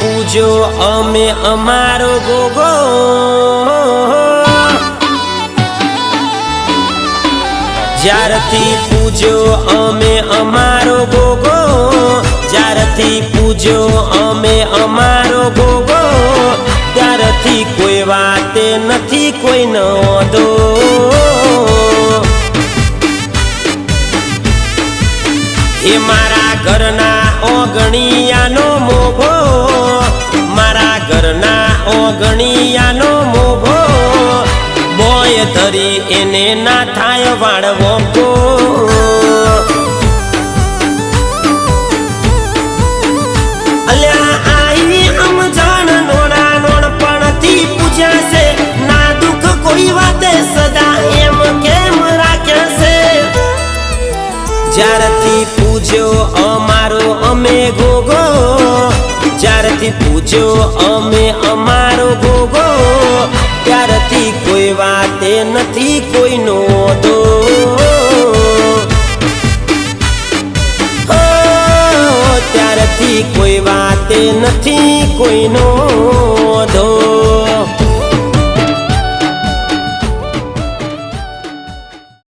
પૂજો, અમે અમારો ગોગો જ્યારથી પૂજો, અમે અમારો ગોગો જ્યારથી પૂજો, અમે અમારો ગોગો ત્યારથી કોઈ વાતે નથી, કોઈ નોંધો. એ મારા ઘરના ઓગણિયાનો મોભો, મારા ઘરના ઓગણિયાનો મોભો. બોય ધરી એને ના થાય વાળવો અલ્યા આઈ સમજણ નોણા નોણપણથી પૂછ્યા છે ના દુઃખ કોઈ વાતે સદા એમ કેમ રાખ્યા છે? જ્યારથી જ્યારથી પૂછ્યો અમે અમારો ભોગો. ત્યારથી કોઈ વાતે નથી કોઈનો દો ત્યારથી કોઈ વાતે નથી કોઈનો